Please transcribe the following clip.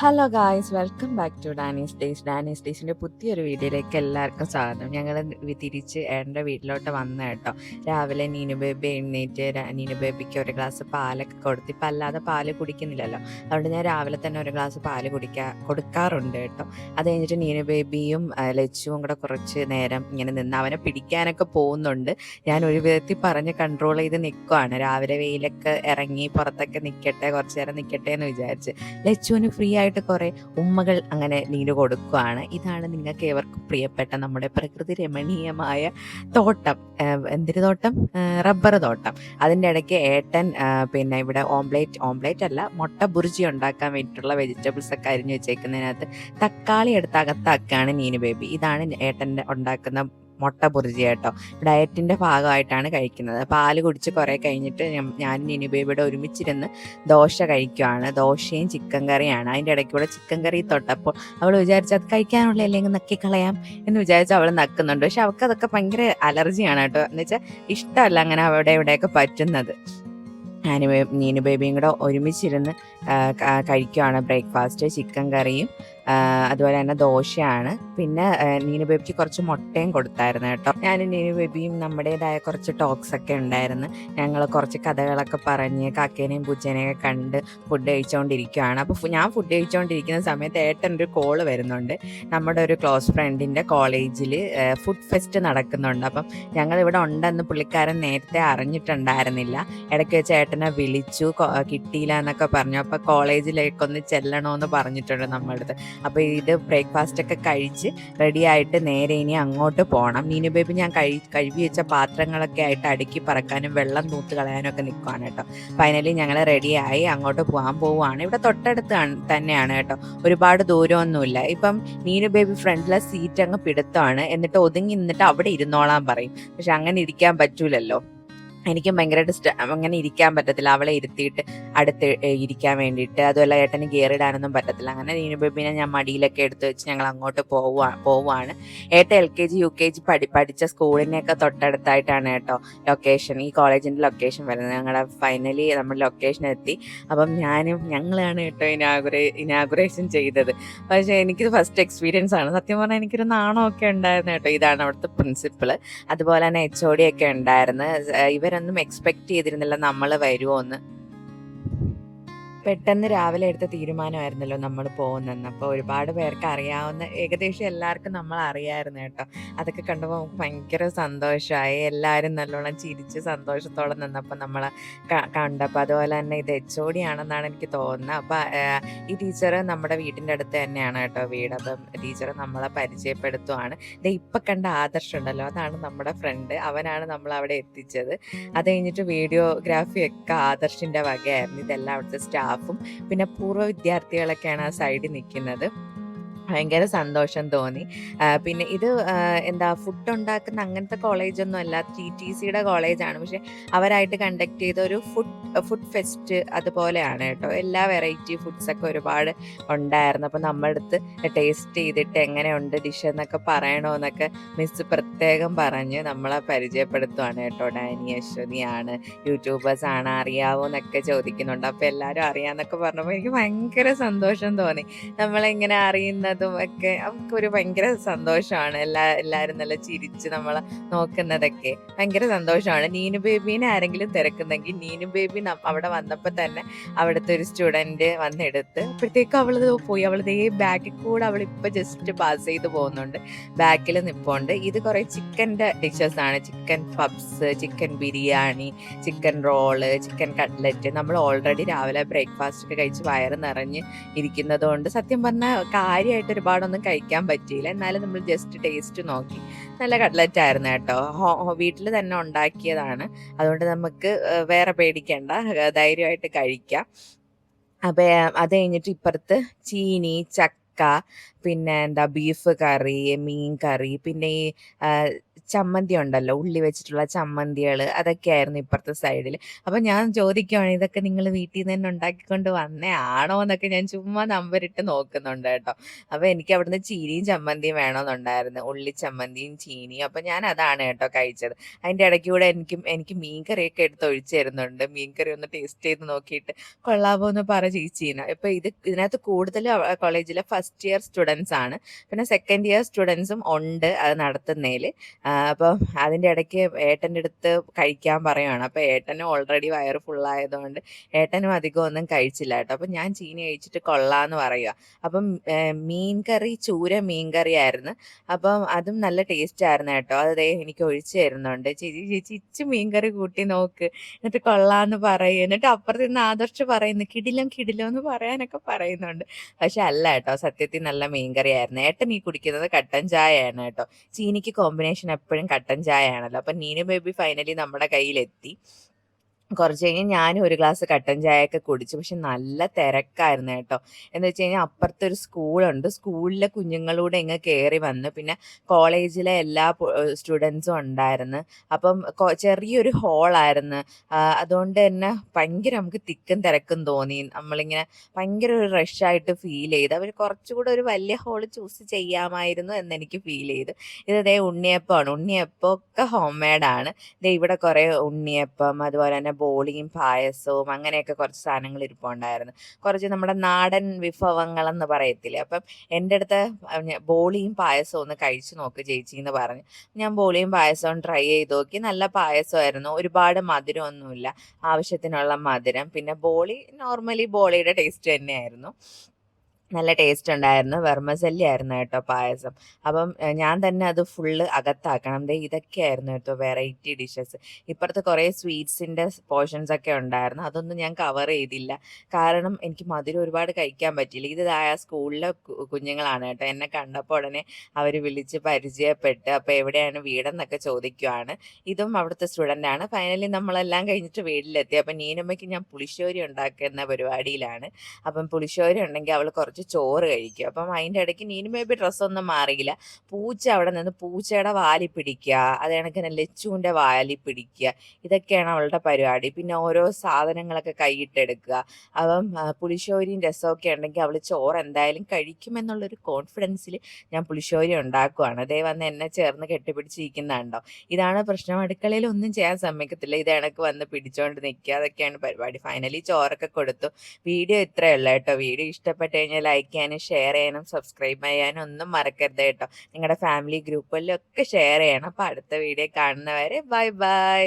Hello guys welcome back to Dani's days Dani's ഡേയ്സിന്റെ പുതിയൊരു വീഡിയോയിലേക്ക് എല്ലാവർക്കും സ്വാഗതം. ഞങ്ങൾ തിരിച്ച് എന്റെ വീട്ടിലോട്ട് വന്ന കേട്ടോ. രാവിലെ നീനു ബേബി എഴുന്നേറ്റ് നീനു ബേബിക്ക് ഒരു ഗ്ലാസ് പാലൊക്കെ കൊടുത്ത് ഇപ്പം അല്ലാതെ പാൽ കുടിക്കുന്നില്ലല്ലോ. അതുകൊണ്ട് ഞാൻ രാവിലെ തന്നെ ഒരു ഗ്ലാസ് പാൽ കുടിക്കാ കൊടുക്കാറുണ്ട് കേട്ടോ. അത് കഴിഞ്ഞിട്ട് നീനു ബേബിയും ലച്ചുവും കൂടെ കുറച്ച് നേരം ഇങ്ങനെ നിന്ന് അവനെ പിടിക്കാനൊക്കെ പോകുന്നുണ്ട്. ഞാൻ ഒരു വിധത്തിൽ പറഞ്ഞ് കൺട്രോൾ ചെയ്ത് നിൽക്കുവാണ് രാവിലെ വെയിലൊക്കെ ഇറങ്ങി പുറത്തൊക്കെ നിൽക്കട്ടെ കുറച്ച് നേരം നിൽക്കട്ടെ എന്ന് വിചാരിച്ച്. ലച്ചുവിന് ഫ്രീ ആയിട്ട് കുറേ ഉമ്മകൾ അങ്ങനെ നീര് കൊടുക്കുകയാണ് ഇതാണ് നിങ്ങൾക്ക് ഏവർക്കും പ്രിയപ്പെട്ട നമ്മുടെ പ്രകൃതി രമണീയമായ തോട്ടം. എന്തൊരു തോട്ടം? റബ്ബർ തോട്ടം. അതിന്റെ ഇടയ്ക്ക് ഏട്ടൻ പിന്നെ ഇവിടെ ഓംപ്ലേറ്റ് ഓംപ്ലേറ്റ് അല്ല മുട്ട ബുർജി ഉണ്ടാക്കാൻ വേണ്ടിയിട്ടുള്ള വെജിറ്റബിൾസ് ഒക്കെ അരിഞ്ഞു വെച്ചേക്കുന്നതിനകത്ത് തക്കാളി എടുത്ത് അകത്താക്കുകയാണ് നീനു ബേബി. ഇതാണ് ഏട്ടന്റെ ഉണ്ടാക്കുന്ന മുട്ട പൊറിജി കേട്ടോ. ഡയറ്റിന്റെ ഭാഗമായിട്ടാണ് കഴിക്കുന്നത്. പാൽ കുടിച്ച് കുറേ കഴിഞ്ഞിട്ട് ഞാൻ- നിനുബേബിയുടെ ഒരുമിച്ചിരുന്ന് ദോശ കഴിക്കുവാണ്. ദോശയും ചിക്കൻ കറിയാണ്. അതിന്റെ ഇടയ്ക്കൂടെ ചിക്കൻ കറി തൊട്ടപ്പോൾ അവൾ വിചാരിച്ചു അത് കഴിക്കാനുള്ള അല്ലെങ്കിൽ നക്കിക്കളയാം എന്ന് വിചാരിച്ച് അവൾ നക്കുന്നുണ്ട്. പക്ഷെ അവൾക്ക് അതൊക്കെ ഭയങ്കര അലർജിയാണ് കേട്ടോ. എന്ന് വെച്ചാൽ ഇഷ്ടമല്ല അങ്ങനെ അവിടെ ഇവിടെയൊക്കെ പറ്റുന്നത്. ഞാനും ബേ- നീനു ബേബിയും കൂടെ ഒരുമിച്ചിരുന്ന് കഴിക്കുവാണ് ബ്രേക്ക്ഫാസ്റ്റ് ചിക്കൻ കറിയും അതുപോലെ തന്നെ ദോശയാണ്. പിന്നെ നീനു ബേബിക്ക് കുറച്ച് മുട്ടയും കൊടുത്തായിരുന്നു കേട്ടോ. ഞാനും നീനു ബേബിയും നമ്മുടേതായ കുറച്ച് ടോക്സ് ഒക്കെ ഉണ്ടായിരുന്നു. ഞങ്ങൾ കുറച്ച് കഥകളൊക്കെ പറഞ്ഞ് കാക്കേനെയും പൂച്ചേനെയൊക്കെ കണ്ട് ഫുഡ് കഴിച്ചുകൊണ്ടിരിക്കുകയാണ് അപ്പോൾ ഞാൻ ഫുഡ് കഴിച്ചുകൊണ്ടിരിക്കുന്ന സമയത്ത് ഏട്ടൻ ഒരു കോൾ വരുന്നുണ്ട്. നമ്മുടെ ഒരു ക്ലോസ് ഫ്രണ്ടിന്റെ കോളേജിൽ ഫുഡ് ഫെസ്റ്റ് നടക്കുന്നുണ്ട്. അപ്പം ഞങ്ങൾ ഇവിടെ ഉണ്ടെന്ന് പുള്ളിക്കാരൻ നേരത്തെ അറിഞ്ഞിട്ടുണ്ടായിരുന്നില്ല. ഇടയ്ക്ക് വെച്ച് ഏട്ടനെ വിളിച്ചു കിട്ടിയില്ല എന്നൊക്കെ പറഞ്ഞു. അപ്പോൾ കോളേജിലേക്കൊന്ന് ചെല്ലണമെന്ന് പറഞ്ഞിട്ടുണ്ട് നമ്മുടെ അടുത്ത്. അപ്പോൾ ഇത് ബ്രേക്ക്ഫാസ്റ്റ് ഒക്കെ കഴിച്ച് റെഡി ആയിട്ട് നേരെ ഇനി അങ്ങോട്ട് പോകണം മീനു ബേബി ഞാൻ കഴി കഴുകി വെച്ച പാത്രങ്ങളൊക്കെ ആയിട്ട് അടുക്കി പറക്കാനും വെള്ളം തൂത്ത് കളയാനും ഒക്കെ നിൽക്കുവാണ് കേട്ടോ. ഫൈനലി ഞങ്ങൾ റെഡിയായി അങ്ങോട്ട് പോകാൻ പോവുകയാണ് ഇവിടെ തൊട്ടടുത്ത് തന്നെയാണ് കേട്ടോ. ഒരുപാട് ദൂരമൊന്നുമില്ല. ഇപ്പം മീനു ബേബി ഫ്രണ്ടിലെ സീറ്റ് അങ്ങ് പിടുത്തമാണ്. എന്നിട്ട് ഒതുങ്ങി നിന്നിട്ട് അവിടെ ഇരുന്നോളാൻ പറയും. പക്ഷെ അങ്ങനെ ഇരിക്കാൻ പറ്റൂലല്ലോ. എനിക്കും ഭയങ്കരമായിട്ട് അങ്ങനെ ഇരിക്കാൻ പറ്റത്തില്ല. അവളെ ഇരുത്തിയിട്ട് അടുത്ത് ഇരിക്കാൻ വേണ്ടിയിട്ട്. അതുമല്ല ഏട്ടന് ഗിയർ ഇടാനൊന്നും പറ്റത്തില്ല. അങ്ങനെ പിന്നെ ഞാൻ മടിയിലൊക്കെ എടുത്ത് വെച്ച് ഞങ്ങൾ അങ്ങോട്ട് പോവുക പോവുകയാണ് ഏട്ട L K G U K G പഠി പഠിച്ച സ്കൂളിനെയൊക്കെ തൊട്ടടുത്തായിട്ടാണ് കേട്ടോ ലൊക്കേഷൻ ഈ കോളേജിന്റെ ലൊക്കേഷൻ വരുന്നത്. ഞങ്ങളുടെ ഫൈനലി നമ്മൾ ലൊക്കേഷൻ എത്തി. അപ്പം ഞാനും ഞങ്ങളാണ് കേട്ടോ ഇനാഗുറേ ഇനാഗുറേഷൻ ചെയ്തത്. പക്ഷേ എനിക്കിത് ഫസ്റ്റ് എക്സ്പീരിയൻസ് ആണ്. സത്യം പറഞ്ഞാൽ എനിക്കൊരു നാണമൊക്കെ ഉണ്ടായിരുന്നു കേട്ടോ. ഇതാണ് അവിടുത്തെ പ്രിൻസിപ്പിൾ അതുപോലെ തന്നെ എച്ച് ഒ ഡി ഒക്കെ ഉണ്ടായിരുന്നു. ഏഹ് ഇവരൊന്നും എക്സ്പെക്ട് ചെയ്തിരുന്നില്ല നമ്മൾ വരുമോ എന്ന് പെട്ടെന്ന് രാവിലെ എടുത്ത തീരുമാനമായിരുന്നല്ലോ നമ്മൾ പോകുന്നതെന്ന്. അപ്പോൾ ഒരുപാട് പേർക്ക് അറിയാവുന്ന ഏകദേശം എല്ലാവർക്കും നമ്മൾ അറിയാമായിരുന്നു കേട്ടോ. അതൊക്കെ കണ്ടപ്പോൾ നമുക്ക് ഭയങ്കര സന്തോഷമായി. എല്ലാവരും നല്ലോണം ചിരിച്ച് സന്തോഷത്തോടെ നിന്നപ്പോൾ നമ്മൾ കണ്ടപ്പോൾ അതുപോലെ തന്നെ ഇത് എച്ച് ഒ ഡി ആണെന്നാണ് എനിക്ക് തോന്നുന്നത്. അപ്പോൾ ഈ ടീച്ചർ നമ്മുടെ വീട്ടിന്റെ അടുത്ത് തന്നെയാണ് കേട്ടോ വീട്. അപ്പം ടീച്ചർ നമ്മളെ പരിചയപ്പെടുത്തുവാണ്. ഇത് ഇപ്പം കണ്ട ആദർശം ഉണ്ടല്ലോ. അതാണ് നമ്മുടെ ഫ്രണ്ട്. അവനാണ് നമ്മൾ അവിടെ എത്തിച്ചത്. അത് കഴിഞ്ഞിട്ട് വീഡിയോഗ്രാഫി ഒക്കെ ആദർശിന്റെ വകയായിരുന്നു. ഇതെല്ലാം അവിടുത്തെ സ്റ്റാഫും പിന്നെ പൂർവ വിദ്യാർത്ഥികളൊക്കെയാണ് ആ സൈഡിൽ നിൽക്കുന്നത്. ഭയങ്കര സന്തോഷം തോന്നി. പിന്നെ ഇത് എന്താ ഫുഡ് ഉണ്ടാക്കുന്ന അങ്ങനത്തെ കോളേജൊന്നും അല്ല. ടി ടി സിയുടെ കോളേജാണ് പക്ഷെ അവരായിട്ട് കണ്ടക്ട് ചെയ്ത ഒരു ഫുഡ് ഫുഡ് ഫെസ്റ്റ് അതുപോലെയാണ് കേട്ടോ. എല്ലാ വെറൈറ്റി ഫുഡ്സ് ഒക്കെ ഒരുപാട് ഉണ്ടായിരുന്നു. അപ്പോൾ നമ്മുടെ ടേസ്റ്റ് ചെയ്തിട്ട് എങ്ങനെയുണ്ട് ഡിഷ് എന്നൊക്കെ പറയണമെന്നൊക്കെ മിസ് പ്രത്യേകം പറഞ്ഞ് നമ്മളെ പരിചയപ്പെടുത്തുവാണ് കേട്ടോ. ഡാനി അശ്വതിയാണ് യൂട്യൂബേഴ്സ് ആണ്. അറിയാവോ എന്നൊക്കെ ചോദിക്കുന്നുണ്ട്. അപ്പോൾ എല്ലാവരും അറിയാന്നൊക്കെ പറഞ്ഞപ്പോൾ എനിക്ക് ഭയങ്കര സന്തോഷം തോന്നി. നമ്മളിങ്ങനെ അറിയുന്നതും ഒക്കെ നമുക്കൊരു ഭയങ്കര സന്തോഷമാണ്. എല്ലാ എല്ലാവരും നല്ല ചിരിച്ച് നമ്മളെ നോക്കുന്നതൊക്കെ ഭയങ്കര സന്തോഷമാണ്. നീനു ബേബീനെ ആരെങ്കിലും തിരക്കുന്നെങ്കിൽ നീനു ബേബി അവിടെ വന്നപ്പോൾ തന്നെ അവിടുത്തെ ഒരു സ്റ്റുഡന്റ് വന്നെടുത്ത് അപ്പോഴത്തേക്കും അവൾ പോയി. അവൾ ഈ ബാക്കിൽ കൂടെ അവൾ ജസ്റ്റ് പാസ് ചെയ്ത് പോകുന്നുണ്ട്. ബാക്കിൽ നിൽപ്പുണ്ട് ഇത് കുറേ ചിക്കന്റെ ഡിഷസ് ആണ്. Chicken puffs chicken biryani chicken roll chicken cutlet നമ്മൾ ഓൾറെഡി രാവിലെ ബ്രേക്ക്ഫാസ്റ്റ് ഒക്കെ കഴിച്ച് വയറ് നിറഞ്ഞ് ഇരിക്കുന്നതുകൊണ്ട് സത്യം പറഞ്ഞാൽ കാര്യമായിട്ട് ഒരുപാടൊന്നും കഴിക്കാൻ പറ്റിയില്ല. എന്നാലും നമ്മൾ ജസ്റ്റ് ടേസ്റ്റ് നോക്കി. നല്ല കട്ട്ലറ്റ് ആയിരുന്നു കേട്ടോ. വീട്ടിൽ തന്നെ ഉണ്ടാക്കിയതാണ്. അതുകൊണ്ട് നമുക്ക് വേറെ പേടിക്കേണ്ട. ധൈര്യമായിട്ട് കഴിക്കാം. അപ്പം അത് കഴിഞ്ഞിട്ട് ഇപ്പുറത്ത് ചീനി ചക്ക പിന്നെ എന്താ ബീഫ് കറി മീൻ കറി പിന്നെ ഈ ചമ്മന്തി ഉണ്ടല്ലോ ഉള്ളി വെച്ചിട്ടുള്ള ചമ്മന്തികൾ അതൊക്കെയായിരുന്നു ഇപ്പുറത്തെ സൈഡിൽ അപ്പം ഞാൻ ചോദിക്കുവാണ് ഇതൊക്കെ നിങ്ങൾ വീട്ടിൽ നിന്ന് തന്നെ ഉണ്ടാക്കിക്കൊണ്ട് വന്നേ ആണോ എന്നൊക്കെ ഞാൻ ചുമ്മാ നമ്പരിട്ട് നോക്കുന്നുണ്ട് കേട്ടോ. അപ്പോൾ എനിക്ക് അവിടുന്ന് ചീനിയും ചമ്മന്തിയും വേണമെന്നുണ്ടായിരുന്നു. ഉള്ളി ചമ്മന്തിയും ചീനിയും. അപ്പം ഞാൻ അതാണ് കേട്ടോ കഴിച്ചത്. അതിന്റെ ഇടയ്ക്ക് കൂടെ എനിക്ക് എനിക്ക് മീൻകറിയൊക്കെ എടുത്ത് ഒഴിച്ചു തരുന്നുണ്ട്. മീൻകറി ഒന്ന് ടേസ്റ്റ് ചെയ്ത് നോക്കിയിട്ട് കൊള്ളാമോ എന്ന് പറ ചേച്ചീന. ഇപ്പം ഇത് ഇതിനകത്ത് കൂടുതൽ കോളേജിലെ ഫസ്റ്റ് ഇയർ സ്റ്റുഡൻസ് ആണ്. പിന്നെ സെക്കൻഡ് ഇയർ സ്റ്റുഡൻസും ഉണ്ട് അത് നടത്തുന്നതിൽ അപ്പം അതിന്റെ ഇടയ്ക്ക് ഏട്ടന്റെ അടുത്ത് കഴിക്കാൻ പറയുവാണ്. അപ്പോൾ ഏട്ടനും ഓൾറെഡി വയറ് ഫുള്ളായതുകൊണ്ട് ഏട്ടനും അധികം ഒന്നും കഴിച്ചില്ല കേട്ടോ. അപ്പം ഞാൻ ചീനി കഴിച്ചിട്ട് കൊള്ളാന്ന് പറയുക അപ്പം മീൻ കറി ചൂര മീൻ കറി ആയിരുന്നു. അപ്പം അതും നല്ല ടേസ്റ്റ് ആയിരുന്നു കേട്ടോ. അത് എനിക്ക് ഒഴിച്ചു തരുന്നുണ്ട്. ചേച്ചി ചേച്ചി ഇച്ച് മീൻ കറി കൂട്ടി നോക്ക്. എന്നിട്ട് കൊള്ളാന്ന് പറയും. എന്നിട്ട് അപ്പുറത്ത് നിന്ന് ആദർശ് പറയുന്നു കിടിലം കിടിലം എന്ന് പറയാനൊക്കെ പറയുന്നുണ്ട്. പക്ഷെ അല്ല കേട്ടോ സത്യത്തിൽ നല്ല മീൻകറി ആയിരുന്നു ഏട്ടൻ ഈ കുടിക്കുന്നത് കട്ടൻ ചായയാണ് കേട്ടോ. ചീനിക്ക് കോമ്പിനേഷൻ എപ്പോഴും കട്ടൻ ചായ ആണല്ലോ അപ്പം നീനു ബേബി ഫൈനലി നമ്മുടെ കയ്യിലെത്തി. കുറച്ച് കഴിഞ്ഞ് ഞാനും ഒരു ഗ്ലാസ് കട്ടൻ ചായയൊക്കെ കുടിച്ചു. പക്ഷെ നല്ല തിരക്കായിരുന്നു കേട്ടോ. എന്ന് വെച്ച് കഴിഞ്ഞാൽ അപ്പുറത്തൊരു സ്കൂളുണ്ട്. സ്കൂളിലെ കുഞ്ഞുങ്ങളൂടെ ഇങ്ങ് കയറി വന്ന്. പിന്നെ കോളേജിലെ എല്ലാ സ്റ്റുഡൻസും ഉണ്ടായിരുന്നു. അപ്പം ചെറിയൊരു ഹോളായിരുന്നു. അതുകൊണ്ട് തന്നെ ഭയങ്കര നമുക്ക് തിക്കും തിരക്കും തോന്നി. നമ്മളിങ്ങനെ ഭയങ്കര ഒരു റഷായിട്ട് ഫീൽ ചെയ്ത്. അവർ കുറച്ചുകൂടെ ഒരു വലിയ ഹോൾ ചൂസ് ചെയ്യാമായിരുന്നു എന്നെനിക്ക് ഫീൽ ചെയ്തു. ഇത് ദേ ഉണ്ണിയപ്പമാണ്. ഉണ്ണിയപ്പമൊക്കെ ഹോം മെയ്ഡാണ് ഇതേ ഇവിടെ കുറേ ഉണ്ണിയപ്പം അതുപോലെ തന്നെ ബോളിയും പായസവും അങ്ങനെയൊക്കെ കുറച്ച് സാധനങ്ങൾ ഇരിപ്പുണ്ടായിരുന്നു. കുറച്ച് നമ്മുടെ നാടൻ വിഭവങ്ങൾ എന്ന് പറയത്തില്ലേ? അപ്പം എന്റെ അടുത്ത് ബോളിയും പായസവും ഒന്ന് കഴിച്ചു നോക്ക് ചേച്ചി എന്ന് പറഞ്ഞു. ഞാൻ ബോളിയും പായസവും ട്രൈ ചെയ്ത് നോക്കി. നല്ല പായസമായിരുന്നു. ഒരുപാട് മധുരമൊന്നുമില്ല. ആവശ്യത്തിനുള്ള മധുരം. പിന്നെ ബോളി നോർമലി ബോളിയുടെ ടേസ്റ്റ് തന്നെയായിരുന്നു. നല്ല ടേസ്റ്റ് ഉണ്ടായിരുന്നു. വെർമസല്ലി ആയിരുന്നു കേട്ടോ പായസം. അപ്പം ഞാൻ തന്നെ അത് ഫുള്ള് അകത്താക്കണം. ദേ ഇതൊക്കെയായിരുന്നു കേട്ടോ വെറൈറ്റി ഡിഷസ് ഇപ്പുറത്ത് കുറേ സ്വീറ്റ്സിന്റെ പോർഷൻസ് ഒക്കെ ഉണ്ടായിരുന്നു. അതൊന്നും ഞാൻ കവർ ചെയ്തില്ല. കാരണം എനിക്ക് മധുരം ഒരുപാട് കഴിക്കാൻ പറ്റില്ല ഇത് ആ സ്കൂളിലെ കുഞ്ഞുങ്ങളാണ് കേട്ടോ. എന്നെ കണ്ടപ്പോൾ ഉടനെ അവർ വിളിച്ച് പരിചയപ്പെട്ട് അപ്പോൾ എവിടെയാണ് വീടെന്നൊക്കെ ചോദിക്കുവാണ്. ഇതും അവിടുത്തെ ആണ്. ഫൈനലി നമ്മളെല്ലാം കഴിഞ്ഞിട്ട് വീട്ടിലെത്തി. അപ്പം നീനമ്മയ്ക്ക് ഞാൻ പുളിശ്ശേരി ഉണ്ടാക്കുന്ന പരിപാടിയിലാണ്. അപ്പം പുളിശ്ശേരി ഉണ്ടെങ്കിൽ അവൾ കുറച്ച് കുറച്ച് ചോറ് കഴിക്കും അപ്പം അതിന്റെ ഇടയ്ക്ക് നീനു ബേബി ഡ്രസ്സൊന്നും മാറിയില്ല. പൂച്ച അവിടെ നിന്ന് പൂച്ചയുടെ വാലി പിടിക്കുക. അത് കണക്കിന് ലച്ചുവിന്റെ വാലി പിടിക്കുക. ഇതൊക്കെയാണ് അവളുടെ പരിപാടി. പിന്നെ ഓരോ സാധനങ്ങളൊക്കെ കൈയിട്ടെടുക്കുക. അപ്പം പുളിശ്ശേരിയും രസമൊക്കെ ഉണ്ടെങ്കിൽ അവൾ ചോറ് എന്തായാലും കഴിക്കുമെന്നുള്ളൊരു കോൺഫിഡൻസിൽ ഞാൻ പുളിശ്ശേരി ഉണ്ടാക്കുവാണ്. അതേ വന്ന് എന്നെ ചേർന്ന് കെട്ടിപ്പിടിച്ചിരിക്കുന്നുണ്ടോ? ഇതാണ് പ്രശ്നം. അടുക്കളയിൽ ഒന്നും ചെയ്യാൻ സമ്മതിക്കത്തില്ല. ഇത് എനക്ക് വന്ന് പിടിച്ചോണ്ട് നിൽക്കുക. അതൊക്കെയാണ് പരിപാടി. ഫൈനലി ചോറൊക്കെ കൊടുത്തു. വീഡിയോ ഇത്രയേ ഉള്ളൂ കേട്ടോ. വീഡിയോ ഇഷ്ടപ്പെട്ട് കഴിഞ്ഞാൽ ലൈക്ക് ചെയ്യാനും ഷെയർ ചെയ്യാനും സബ്സ്ക്രൈബ് ചെയ്യാനും ഒന്നും മറക്കരുത് കേട്ടോ. നിങ്ങളുടെ ഫാമിലി ഗ്രൂപ്പുകളിലൊക്കെ ഷെയർ ചെയ്യണം. അപ്പോൾ അടുത്ത വീഡിയോ കാണുന്നവരെ ബൈ ബൈ